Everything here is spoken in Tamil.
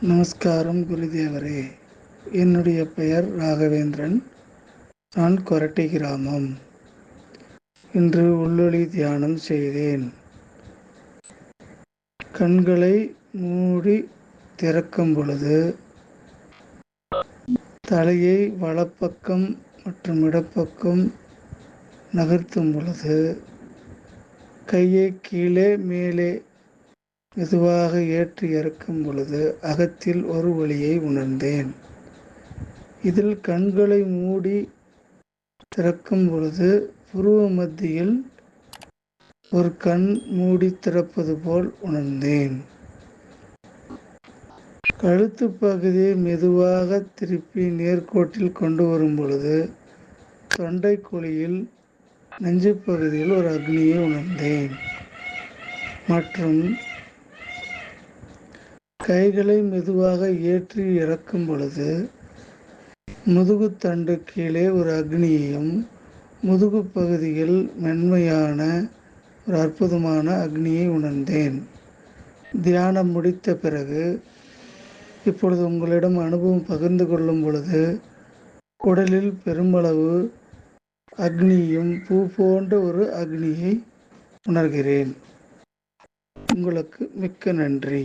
நமஸ்காரம் குருதேவரே. என்னுடைய பெயர் ராகவேந்திரன். நான் கொரட்டை கிராமம். இன்று உள்ளொளி தியானம் செய்தேன். கண்களை மூடி திறக்கும் பொழுது தலையை வலப்பக்கம் மற்றும் இடப்பக்கம் நகர்த்தும் பொழுது கையை கீழே மேலே மெதுவாக ஏற்றி இறக்கும் பொழுது அகத்தில் ஒரு ஒளியை உணர்ந்தேன். இதில் கண்களை மூடி திறக்கும் பொழுது புருவ மத்தியில் ஒரு கண் மூடி திறப்பது போல் உணர்ந்தேன். கழுத்து பகுதியை மெதுவாக திருப்பி நேர்கோட்டில் கொண்டு வரும் பொழுது தொண்டை குழியில் நெஞ்சு பகுதியில் ஒரு அக்னியை உணர்ந்தேன். மற்றும் கைகளை மெதுவாக ஏற்றி இறக்கும் பொழுது முதுகுத்தண்டு கீழே ஒரு அக்னியையும் முதுகு பகுதியில் மென்மையான ஒரு அற்புதமான அக்னியை உணர்ந்தேன். தியானம் முடித்த பிறகு இப்பொழுது உங்களிடம் அனுபவம் பகிர்ந்து கொள்ளும் பொழுது உடலில் பெருமளவு அக்னியும் பூ போன்ற ஒரு அக்னியை உணர்கிறேன். உங்களுக்கு மிக்க நன்றி.